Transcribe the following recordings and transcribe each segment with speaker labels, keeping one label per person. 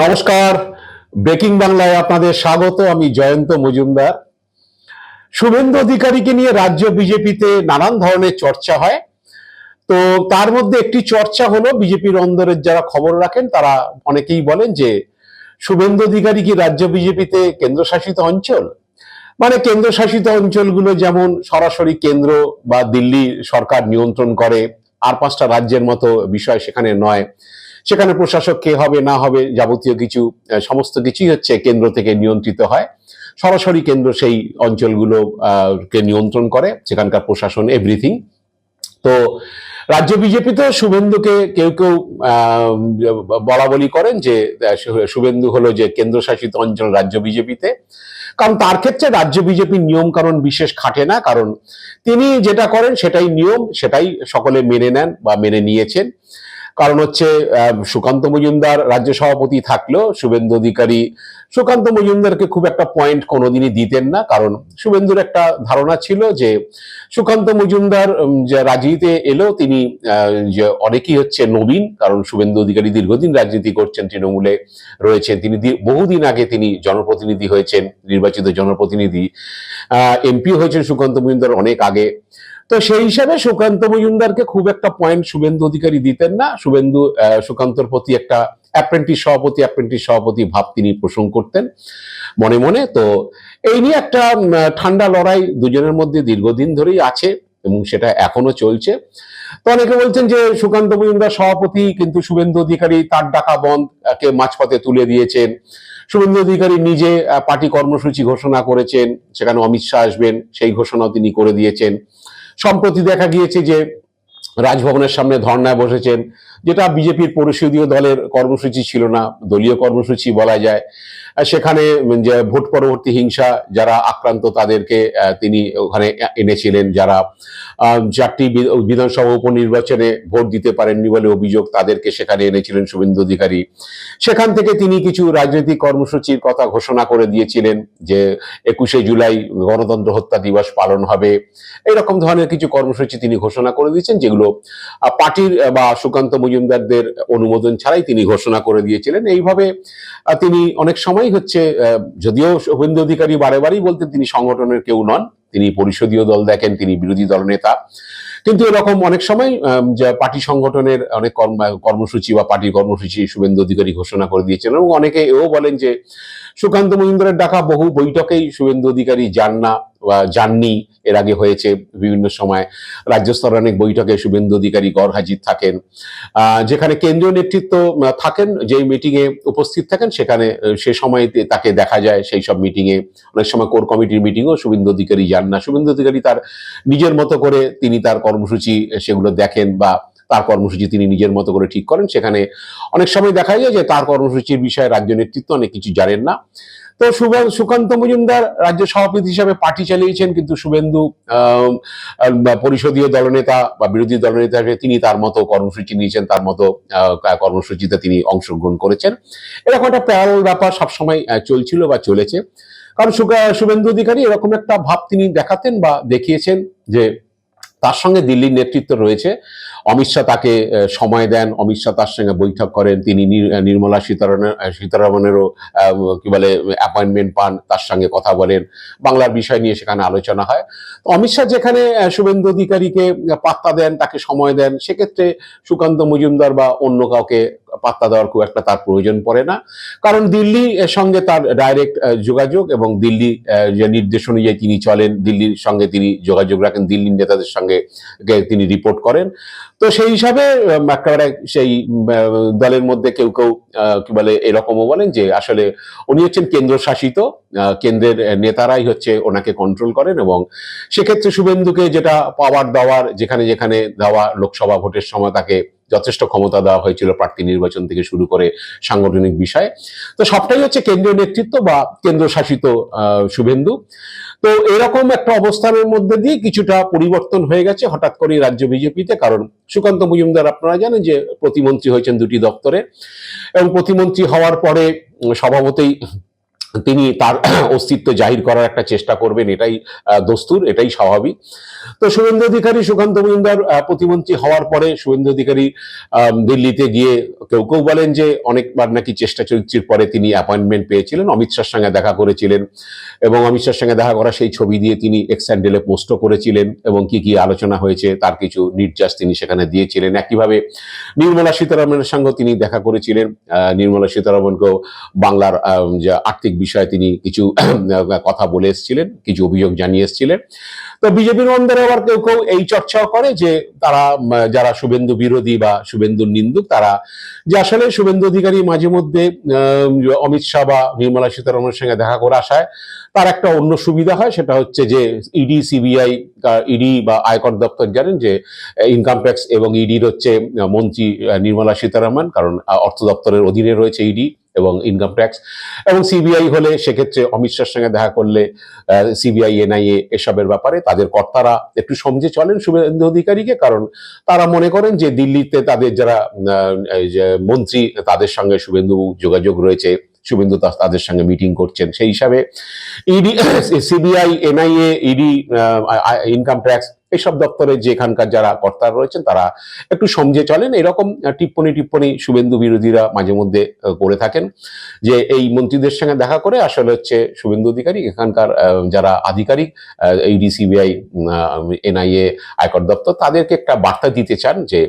Speaker 1: নমস্কার। ব্রেকিং বাংলায় আপনাদের স্বাগত, আমি জয়ন্ত মজুমদার। শুভেন্দু অধিকারীকে নিয়ে রাজ্য বিজেপিতে নানান ধরনের চর্চা হয়। তো তার মধ্যে একটি চর্চা হলো, বিজেপির অন্দরের যারা খবর রাখেন, তারা অনেকেই বলেন যে, শুভেন্দু অধিকারী কি রাজ্য বিজেপিতে কেন্দ্রশাসিত অঞ্চল? মানে কেন্দ্রশাসিত অঞ্চলগুলো যেমন সরাসরি কেন্দ্র বা দিল্লি সরকার নিয়ন্ত্রণ করে, আর পাঁচটা রাজ্যের মতো বিষয় সেখানে নয়। সেখানে প্রশাসক কে হবে, না হবে যাবতীয় কিছু সমস্ত কিছুই হচ্ছে কেন্দ্র থেকে নিয়ন্ত্রিত হয়। সরাসরি কেন্দ্র সেই অঞ্চলগুলো কে নিয়ন্ত্রণ করে, সেখানকার প্রশাসন এভরিথিং তো রাজ্য বিজেপিতে শুভেন্দুকে কেউ কেউ বলা বলি করেন যে শুভেন্দু হলো যে কেন্দ্রশাসিত অঞ্চল রাজ্য বিজেপিতে। কারণ তার ক্ষেত্রে রাজ্য বিজেপির নিয়ম কারণ বিশেষ খাটে না, কারণ তিনি যেটা করেন সেটাই নিয়ম, সেটাই সকলে মেনে নেন বা মেনে নিয়েছেন। কারণ হচ্ছে সুকান্ত মজুমদার রাজ্য সভাপতি থাকলেও শুভেন্দু অধিকারী, সুকান্ত মজুমদারকে খুব একটা পয়েন্ট কোনোদিনই দিতেন না। কারণ শুভেন্দুর একটা ধারণা ছিল যে, সুকান্ত মজুমদার রাজনীতিতে এলেও তিনি যে অনেকেই হচ্ছে নবীন, কারণ শুভেন্দু অধিকারী দীর্ঘদিন রাজনীতি করছেন, তৃণমূলে রয়েছেন। তিনি বহুদিন আগে তিনি জনপ্রতিনিধি হয়েছেন, নির্বাচিত জনপ্রতিনিধি। এমপি হয়েছেন সুকান্ত মজুমদার অনেক আগে। তো সেই হিসাবে সুকান্ত মজুমদারকে খুব একটা পয়েন্ট শুভেন্দু অধিকারী দিতেন না। শুভেন্দু সুকান্তর প্রতি একটা অ্যাপ্রেন্টিস সভাপতি অ্যাপ্রেন্টিস সভাপতি ভাব তিনি পোষণ করতেন মনে মনে। তো এই নিয়ে একটা ঠান্ডা লড়াই দুজনের মধ্যে দীর্ঘদিন ধরেই আছে এবং সেটা এখনও চলছে। তো অনেকে বলছেন যে সুকান্ত মজুমদার সভাপতি, কিন্তু শুভেন্দু অধিকারী তার ডাকা বন্ধ, কে মাঝপথে তুলে দিয়েছেন। শুভেন্দু অধিকারী নিজে পার্টি কর্মসূচি ঘোষণা করেছেন, সেখানে অমিত শাহ আসবেন, সেই ঘোষণাও তিনি করে দিয়েছেন। সম্প্রতি দেখা গিয়েছে যে রাজভবনের সামনে ধর্নায় বসেছেন, যেটা বিজেপির পরিষদীয় দলের কর্মসূচি ছিল না, দলীয় কর্মসূচি বলা যায়। সেখানে যে ভোট পরবর্তী হিংসা যারা আক্রান্ত তাদেরকে তিনি ওখানে এনেছিলেন। যারা চারটি বিধানসভা উপনির্বাচনে ভোট দিতে পারেননি বলে অভিযোগ তাদেরকে সেখানে এনেছিলেন শুভেন্দু অধিকারী। সেখান থেকে তিনি কিছু রাজনৈতিক কর্মসূচির কথা ঘোষণা করে দিয়েছিলেন যে একুশে জুলাই গণতন্ত্র হত্যা দিবস পালন হবে। এরকম ধরনের কিছু কর্মসূচি তিনি ঘোষণা করে দিয়েছেন, যেগুলো পার্টির বা সুকান্ত মজুমদারদের অনুমোদন ছাড়াই তিনি ঘোষণা করে দিয়েছিলেন। এইভাবে তিনি অনেক সময় হচ্ছে যদিও শুভেন্দু অধিকারী বারে বারেই বলতেন তিনি সংগঠনের কেউ নন, তিনি পরিষদীয় দল দেখেন, তিনি বিরোধী দল নেতা। কিন্তু এরকম অনেক সময় পার্টি সংগঠনের অনেক কর্ম- কর্মসূচি বা পার্টির কর্মসূচি শুভেন্দু অধিকারী ঘোষণা করে দিয়েছেন এবং অনেকে এও বলেন যে সুকান্ত মহিন্দ্রের ডাকা বহু বৈঠকেই শুভেন্দু অধিকারী যান না যাননি। এর আগে হয়েছে বিভিন্ন সময় রাজ্য স্তরের অনেক বৈঠকে শুভেন্দু অধিকারী গড় হাজির থাকেন। যেখানে কেন্দ্রীয় নেতৃত্ব থাকেন, যেই মিটিং এ উপস্থিত থাকেন, সেখানে সে সময় তাকে দেখা যায় সেই সব মিটিং এ। অনেক সময় কোর কমিটির মিটিংও শুভেন্দু অধিকারী যান না শুভেন্দু অধিকারী তার নিজের মতো করে তিনি তার কর্মসূচি সেগুলো দেখেন বা তার কর্মসূচি তিনি নিজের মতো করে ঠিক করেন। সেখানে অনেক সময় দেখা যায় যে তার কর্মসূচির বিষয়ে রাজ্য নেতৃত্ব অনেক কিছু জানেন না। তো সুকান্ত মজুমদার রাজ্য সভাপতি হিসাবে পার্টি চালিয়েছেন, কিন্তু শুভেন্দু পরিষদীয় দলনেতা বা বিরোধী দলনেতা হিসেবে তিনি তার মতো কর্মসূচি নিয়েছেন, তার মতো কর্মসূচিতে তিনি অংশগ্রহণ করেছেন। এরকম একটা প্যারাল ব্যাপার সবসময় চলছিল বা চলেছে। কারণ শুভেন্দু অধিকারী এরকম একটা ভাব তিনি দেখাতেন বা দেখিয়েছেন যে তার সঙ্গে দিল্লির নেতৃত্ব রয়েছে। অমিত শাহ তাকে সময় দেন অমিত শাহ তার সঙ্গে বৈঠক করেন তিনি নির- নির্মলা সীতারামনের সীতারামনেরও আহ, কি বলে অ্যাপয়েন্টমেন্ট পান তার সঙ্গে কথা বলেন। বাংলার বিষয় নিয়ে সেখানে আলোচনা হয়। তো অমিত শাহ যেখানে শুভেন্দু অধিকারীকে পাত্তা দেন তাকে সময় দেন সেক্ষেত্রে সুকান্ত মজুমদার বা অন্য কাউকে পাত্তা দেওয়ার খুব একটা তার প্রয়োজন পড়ে না। কারণ দিল্লি সঙ্গে তার ডাইরেক্ট যোগাযোগ এবং দিল্লি যে নির্দেশ অনুযায়ী তিনি চলেন দিল্লির সঙ্গে তিনি যোগাযোগ রাখেন দিল্লির নেতাদের সঙ্গে তিনি রিপোর্ট করেন। তো সেই হিসাবে একেবারে সেই দলের মধ্যে কেউ কেউ কি বলে, এরকমও বলেন যে আসলে উনি হচ্ছেন কেন্দ্রশাসিত কেন্দ্রের নেতারাই হচ্ছে ওনাকে কন্ট্রোল করেন এবং সেক্ষেত্রে শুভেন্দুকে যেটা পাওয়ার দেওয়ার, যেখানে যেখানে দেওয়া লোকসভা ভোটের সময় তাকে যথেষ্ট ক্ষমতা দেওয়া হয়েছিল প্রার্থী নির্বাচন থেকে শুরু করে সাংগঠনিক বিষয়ে। তো সবটাই হচ্ছে কেন্দ্রীয় নেতৃত্ব বা কেন্দ্র শাসিত আহ, শুভেন্দু। তো এরকম একটা অবস্থানের মধ্যে দিয়ে কিছুটা পরিবর্তন হয়ে গেছে হঠাৎ করে রাজ্য বিজেপিতে। কারণ সুকান্ত মজুমদার আপনারা জানেন যে প্রতিমন্ত্রী হয়েছেন দুটি দপ্তরে এবং প্রতিমন্ত্রী হওয়ার পরে স্বভাবতই তিনি তার অস্তিত্ব জাহির করার একটা চেষ্টা করবেন, এটাই দস্তুর, এটাই স্বাভাবিক। তো শুভেন্দু অধিকারী সুকান্ত মজুমদার প্রতিমন্ত্রী হওয়ার পরে শুভেন্দু অধিকারী দিল্লিতে গিয়ে কেউ কেউ বলেন যে অনেকবার নাকি চেষ্টা চরিত্রের পরে তিনি অ্যাপয়েন্টমেন্ট পেয়েছিলেন। অমিত শাহর সঙ্গে দেখা করেছিলেন এবং অমিত শাহর সঙ্গে দেখা করা সেই ছবি দিয়ে তিনি এক্স হ্যান্ডেলে পোস্টও করেছিলেন এবং কি কি আলোচনা হয়েছে তার কিছু নির্যাস তিনি সেখানে দিয়েছিলেন। একইভাবে নির্মলা সীতারামনের সঙ্গে তিনি দেখা করেছিলেন। নির্মলা সীতারামনকেও বাংলার যে আর্থিক বিষয়ে তিনি কিছু, কথা বলে এসেছিলেন, কিছু অভিযোগ জানিয়ে এসেছিলেন। তো বিজেপির অন্দরে আবার কেউ কেউ এই চর্চাও করে যে তারা, যারা শুভেন্দু বিরোধী বা শুভেন্দুর নিন্দুক, তারা যে আসলে শুভেন্দু অধিকারী মাঝে মধ্যে অমিত শাহ বা নির্মলা সীতারামনের সঙ্গে দেখা করে আসায় তার একটা অন্য সুবিধা হয়, সেটা হচ্ছে যে ইডি, সিবিআই ইডি বা আয়কর দপ্তর জানেন যে ইনকাম ট্যাক্স এবং ইডির হচ্ছে মন্ত্রী নির্মলা সীতারামন, কারণ অর্থ দপ্তরের অধীনে রয়েছে ইডি। এবং ইনকাম ট্যাক্স এবং সিবিআই হলে সেক্ষেত্রে অমিত শাহের সঙ্গে দেখা করলে সিবিআই এনআইএ এসবের ব্যাপারে তাদের কর্তারা একটু সমঝে চলেন শুভেন্দু অধিকারীকে, কারণ তারা মনে করেন যে দিল্লিতে তাদের যারা মন্ত্রী তাদের সঙ্গে শুভেন্দু যোগাযোগ রয়েছে। শুভেন্দু তা- তাদের সঙ্গে মিটিং করছেন। সেই হিসাবে ED CBI NIA ED income tax এইসব দপ্তরের যে এখানকার যারা কর্তারা রয়েছেন তারা একটু সমঝে চলেন। এরকম টিপ্পনি টিপ্পনি শুভেন্দু বিরোধীরা মাঝে মধ্যে করে থাকেন যে এই মন্ত্রীদের সঙ্গে দেখা করে আসলে হচ্ছে শুভেন্দু অধিকারী এখানকার যারা আধিকারিক ইডি সিবিআই এনআইএ আয়কর দপ্তর তাদেরকে একটা বার্তা দিতে চান যে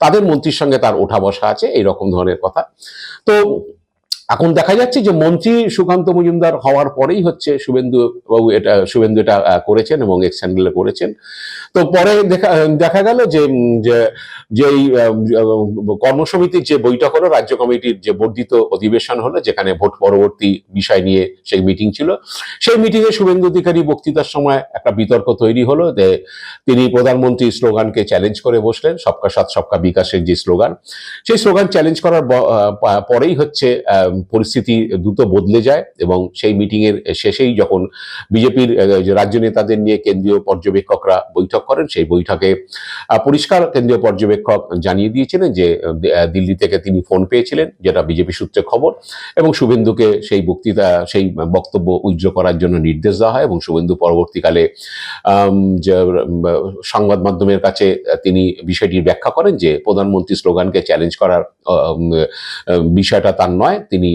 Speaker 1: তাদের মন্ত্রীর সঙ্গে তার ওঠা বসা আছে এইরকম ধরনের কথা। তো এখন দেখা যাচ্ছে যে মন্ত্রী সুকান্ত মজুমদার হওয়ার পরেই হচ্ছে শুভেন্দু বাবু এটা শুভেন্দু এটা করেছেন এবং এক্স করেছেন। তো পরে দেখা দেখা গেল যে উম, যে যে কর্মসমিতির যে বৈঠক হলো রাজ্য কমিটির যে বর্ধিত অধিবেশন হলো যেখানে ভোট পরবর্তী বিষয় নিয়ে সেই মিটিং ছিল সেই মিটিংয়ে শুভেন্দু অধিকারী বক্তৃতার সময় একটা বিতর্ক তৈরি হলো যে তিনি প্রধানমন্ত্রী স্লোগানকে চ্যালেঞ্জ করে বসলেন সবকা সাথ সবকা বিকাশের যে স্লোগান সেই স্লোগান চ্যালেঞ্জ করার পরেই হচ্ছে পরিস্থিতি দ্রুত বদলে যায় এবং সেই মিটিং এর শেষেই যখন বিজেপির রাজ্য নেতাদের নিয়ে কেন্দ্রীয় পর্যবেক্ষকরা বৈঠক করেন, সেই বৈঠকে পরিষ্কার কেন্দ্রীয় পর্যবেক্ষক জানিয়ে দিয়েছিলেন যে দিল্লি থেকে তিনি ফোন পেয়েছিলেন, যেটা বিজেপি সূত্রে খবর এবং শুভেন্দুকে সেই বক্তৃতা, সেই বক্তব্য উজ্জ্ব করার জন্য নির্দেশ দেওয়া হয় এবং শুভেন্দু পরবর্তীকালে সংবাদ মাধ্যমের কাছে তিনি বিষয়টির ব্যাখ্যা করেন যে, প্রধানমন্ত্রী স্লোগানকে চ্যালেঞ্জ করার বিষয়টা তার নয়, তিনি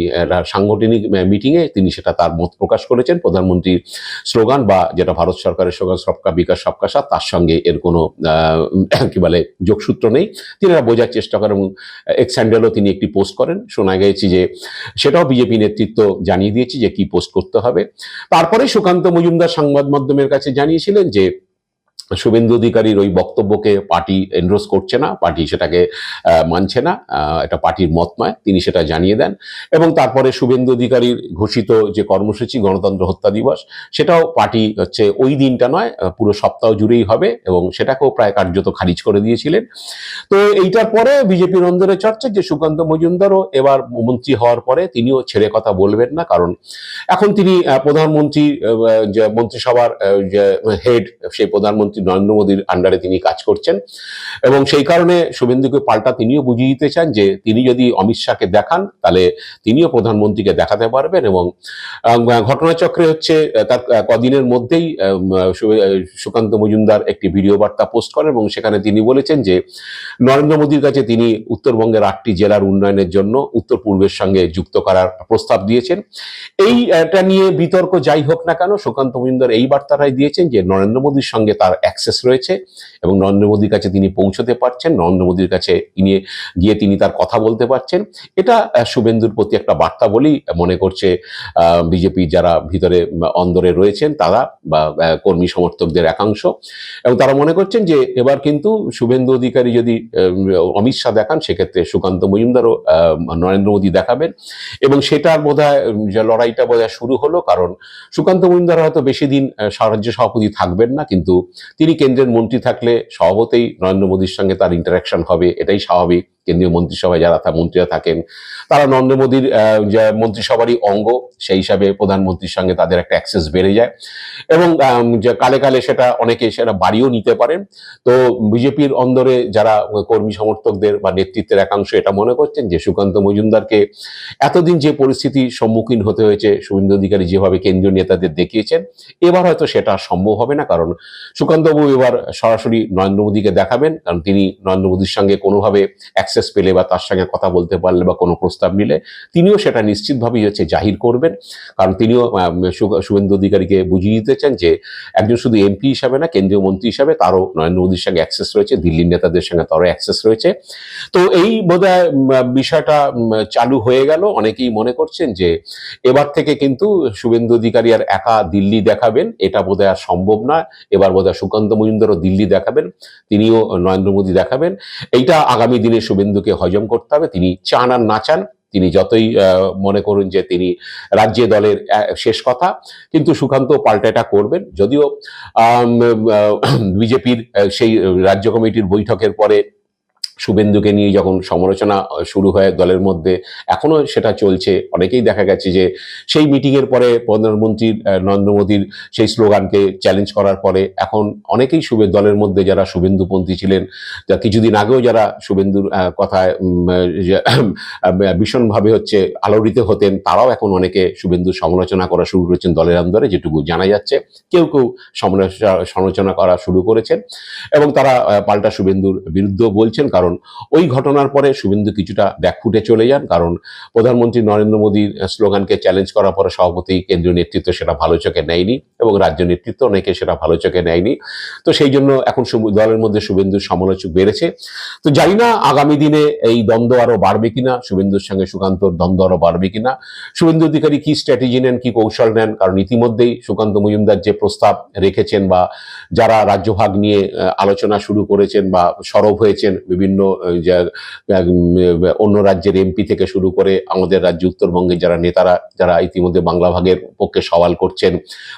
Speaker 1: সাংগঠনিক মিটিংয়ে তিনি সেটা তার মত প্রকাশ করেছেন। প্রধানমন্ত্রীর স্লোগান বা যেটা ভারত সরকারের স্লোগান, সবকা বিকাশ, সবকা সাথ, তার সঙ্গে এর কোনো কি বলে, যোগসূত্র নেই। তিনি এটা বোঝার চেষ্টা করেন এবং এক্স হ্যান্ডেলও তিনি একটি পোস্ট করেন। শোনা গেছে যে সেটাও বিজেপি নেতৃত্ব জানিয়ে দিয়েছে যে কি পোস্ট করতে হবে। তারপরে সুকান্ত মজুমদার সংবাদ মাধ্যমের কাছে জানিয়েছিলেন যে শুভেন্দু অধিকারীর ওই বক্তব্যকে পার্টি এনরোজ করছে না, পার্টি সেটাকে মানছে না এটা পার্টির মত নয়, তিনি সেটা জানিয়ে দেন। এবং তারপরে শুভেন্দু অধিকারীর ঘোষিত যে কর্মসূচি, গণতন্ত্র হত্যা দিবস, সেটাও পার্টি হচ্ছে ওই দিনটা নয় পুরো সপ্তাহ জুড়েই হবে এবং সেটাকেও প্রায় কার্যত খারিজ করে দিয়েছিলেন। তো এইটার পরে বিজেপির অন্দরে চর্চা, যে সুকান্ত মজুমদারও এবার মন্ত্রী হওয়ার পরে তিনিও ছেড়ে কথা বলবেন না, কারণ এখন তিনি প্রধানমন্ত্রী যে মন্ত্রিসভার যে হেড সেই প্রধানমন্ত্রী নরেন্দ্র মোদীর আন্ডারে তিনি কাজ করছেন। এবং সেই কারণে শুভেন্দুকে পাল্টা তিনিও বুঝিয়ে দিতে চান যে তিনি যদি অমিত শাহকে দেখান, তাহলে তিনিও প্রধানমন্ত্রীকে দেখাতে পারবেন এবং ঘটনাচক্রে হচ্ছে তার কদিনের মধ্যেই সুকান্ত মজুমদার একটি ভিডিও বার্তা পোস্ট করেন এবং সেখানে তিনি বলেছেন যে নরেন্দ্র মোদীর কাছে তিনি উত্তরবঙ্গের আটটি জেলার উন্নয়নের জন্য উত্তর পূর্বের সঙ্গে যুক্ত করার প্রস্তাব দিয়েছেন। এইটা নিয়ে বিতর্ক যাই হোক না কেন, সুকান্ত মজুমদার এই বার্তাটাই দিয়েছেন যে নরেন্দ্র মোদীর সঙ্গে তার অ্যাক্সেস রয়েছে এবং নরেন্দ্র মোদীর কাছে তিনি পৌঁছতে পারছেন, নরেন্দ্র মোদীর কাছে নিয়ে গিয়ে তিনি তার কথা বলতে পারছেন। এটা শুভেন্দুর প্রতি একটা বার্তা বলেই মনে করছে বিজেপি যারা ভিতরে অন্দরে রয়েছেন তারা, বা কর্মী সমর্থকদের একাংশ। এবং তারা মনে করছেন যে এবার কিন্তু শুভেন্দু অধিকারী যদি অমিত শাহ দেখান, সেক্ষেত্রে সুকান্ত মজুমদারও নরেন্দ্র মোদী দেখাবেন। এবং সেটার বোধ লড়াইটা বোধ শুরু হলো, কারণ সুকান্ত মজুমদার হয়তো বেশি দিন রাজ্য সভাপতি থাকবেন না, কিন্তু তিনি কেন্দ্রের মন্ত্রী থাকলে স্বভাবতেই নরেন্দ্র মোদীর সঙ্গে তার ইন্টারাকশন হবে এটাই স্বাভাবিক। কেন্দ্রীয় মন্ত্রিসভায় যারা মন্ত্রীরা থাকেন, তারা নরেন্দ্র মোদীর মন্ত্রিসভারই অঙ্গ, সেই হিসাবে প্রধানমন্ত্রীর সঙ্গে তাদের একটা অ্যাক্সেস বেড়ে যায়। এবং কালে কালে সেটা অনেকে সেটা বাড়িও নিতে পারেন। তো বিজেপির অন্দরে যারা কর্মী সমর্থকদের বা নেতৃত্বের একাংশ এটা মনে করছেন যে সুকান্ত মজুমদারকে এতদিন যে পরিস্থিতির সম্মুখীন হতে হয়েছে, শুভেন্দু অধিকারী যেভাবে কেন্দ্রীয় নেতাদের দেখিয়েছেন, এবার হয়তো সেটা সম্ভব হবে না। কারণ সুকান্তবাবু এবার সরাসরি নরেন্দ্র মোদীকে দেখাবেন। কারণ তিনি নরেন্দ্র মোদীর সঙ্গে কোনোভাবে অ্যাক্সেস পেলে বা তার সঙ্গে কথা বলতে পারলে বা কোনো প্রস্তাব নিলে, তিনিও সেটা নিশ্চিতভাবেই হচ্ছে জাহির করবেন। কারণ তিনিও শুভেন্দু অধিকারীকে বুঝিয়ে দিতে চান যে, একজন শুধু এমপি হিসাবে না, কেন্দ্রীয় মন্ত্রী হিসাবে তারও নরেন্দ্র মোদীর সঙ্গে অ্যাক্সেস রয়েছে, দিল্লির নেতাদের সঙ্গে তারও অ্যাক্সেস রয়েছে। তো এই বোধহয় বিষয়টা চালু হয়ে গেল। অনেকেই মনে করছেন যে, এবার থেকে কিন্তু শুভেন্দু অধিকারী আর একা দিল্লি দেখাবেন, এটা বোধহয় আর সম্ভব নয়। এবার বোধহয় সুকান্ত মজুমদারও দিল্লি দেখাবেন, তিনিও নরেন্দ্র মোদী দেখাবেন। এইটা আগামী দিনে শুভেন্দুকে হজম করতে হবে, তিনি চান আর না চান, তিনি যতই মনে করুন যে তিনি রাজ্য দলের শেষ কথা, কিন্তু সুকান্ত পাল্টাটা করবেন। যদিও বিজেপির সেই রাজ্য কমিটির বৈঠকের পরে শুভেন্দুকে নিয়ে যখন সমালোচনা শুরু হয় দলের মধ্যে, এখনও সেটা চলছে। অনেকেই দেখা গেছে যে সেই মিটিং এর পরে প্রধানমন্ত্রী নরেন্দ্র মোদীর সেই স্লোগানকে চ্যালেঞ্জ করার পরে এখন অনেকেই শুভে, দলের মধ্যে যারা শুভেন্দুপন্থী ছিলেন, যা কিছুদিন আগেও যারা শুভেন্দুর কথায় ভীষণভাবে হচ্ছে আলোড়িত হতেন, তারাও এখন অনেকে শুভেন্দুর সমালোচনা করা শুরু করেছেন দলের আন্দোলনে যেটুকু জানা যাচ্ছে। কেউ কেউ সমালোচনা সমালোচনা করা শুরু করেছেন এবং তারা পাল্টা শুভেন্দুর বিরুদ্ধেও বলছেন, কারণ ওই ঘটনার পরে শুভেন্দু কিছুটা ব্যাকফুটে চলে যান, কারণ প্রধানমন্ত্রী নরেন্দ্র মোদীর স্লোগানকে চ্যালেঞ্জ করার পরে সভাপতি কেন্দ্রীয় নেতৃত্ব সেটা ভালো চোখে নেয়নি এবং রাজ্য নেতৃত্ব অনেকে সেটা ভালো চোখে নেয়নি। তো সেই জন্য এখন দলের মধ্যে শুভেন্দুর সমালোচক বেড়েছে। তো জানি না আগামী দিনে এই দ্বন্দ্ব আরও বাড়বে কিনা, শুভেন্দুর সঙ্গে সুকান্তর দ্বন্দ্ব আরও বাড়বে কিনা। শুভেন্দু অধিকারী কি স্ট্র্যাটেজি নেন, কি কৌশল নেন? কারণ ইতিমধ্যেই সুকান্ত মজুমদার যে প্রস্তাব রেখেছেন বা যারা রাজ্যভাগ নিয়ে আলোচনা শুরু করেছেন বা সরব হয়েছেন বিভিন্ন উম, অন্য রাজ্যের এমপি থেকে শুরু করে আমাদের রাজ্য উত্তরবঙ্গে যারা নেতারা যারা ইতিমধ্যে বাংলা ভাগের পক্ষে সওয়াল করছেন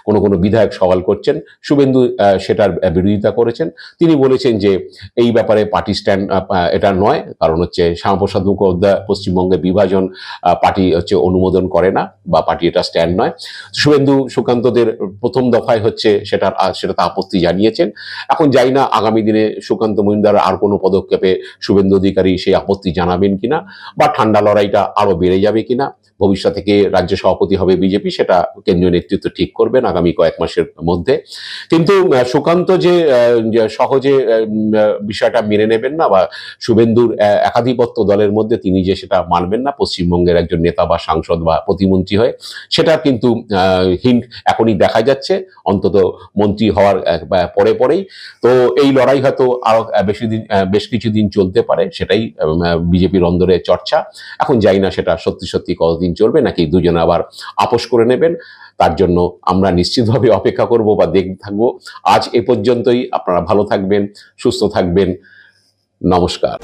Speaker 1: কোনো কোনো বিধায়ক সওয়াল করছেন শুভেন্দু সেটার বিরোধিতা করেছেন। তিনি বলেছেন যে এই ব্যাপারে পার্টি স্ট্যান্ড এটা নয় কারণ হচ্ছে শ্যামাপ্রসাদ মুখোপাধ্যায় পশ্চিমবঙ্গে বিভাজন পার্টি হচ্ছে অনুমোদন করে না বা পার্টি এটা স্ট্যান্ড নয়। শুভেন্দু সুকান্তদের প্রথম দফায় হচ্ছে সেটার আহ, সেটাতে আপত্তি জানিয়েছেন। এখন যাই না আগামী দিনে সুকান্ত মহিন্দার আর কোনো পদক্ষেপে শুভেন্দু অধিকারী সেই আপত্তি জানাবেন কিনা বা ঠান্ডা লড়াইটা আরও বেড়ে যাবে কিনা? ভবিষ্যৎ থেকে রাজ্য সভাপতি হবে বিজেপি, সেটা কেন্দ্রীয় নেতৃত্ব ঠিক করবেন আগামী কয়েক মাসের মধ্যে। কিন্তু সুকান্ত যে সহজে বিষয়টা মেনে নেবেন না বা শুভেন্দুর একাধিপত্য দলের মধ্যে তিনি যে সেটা মানবেন না, পশ্চিমবঙ্গের একজন নেতা বা সাংসদ বা প্রতিমন্ত্রী হয়ে, সেটা কিন্তু হিন্ট এখনই দেখা যাচ্ছে। অন্তত মন্ত্রী হওয়ার পরে পরেই। তো এই লড়াই হয়তো আরও বেশি দিন বেশ কিছুদিন চলতে পারে, সেটাই বিজেপির অন্দরে চর্চা। এখন যাই না সেটা সত্যি সত্যি কতদিন চলবে নাকি দুজনে আবার আপোষ করে নেবেন? তার জন্য আমরা নিশ্চিতভাবে অপেক্ষা করব বা দেখতে থাকব। আজ এ পর্যন্তই। আপনারা ভালো থাকবেন, সুস্থ থাকবেন। নমস্কার।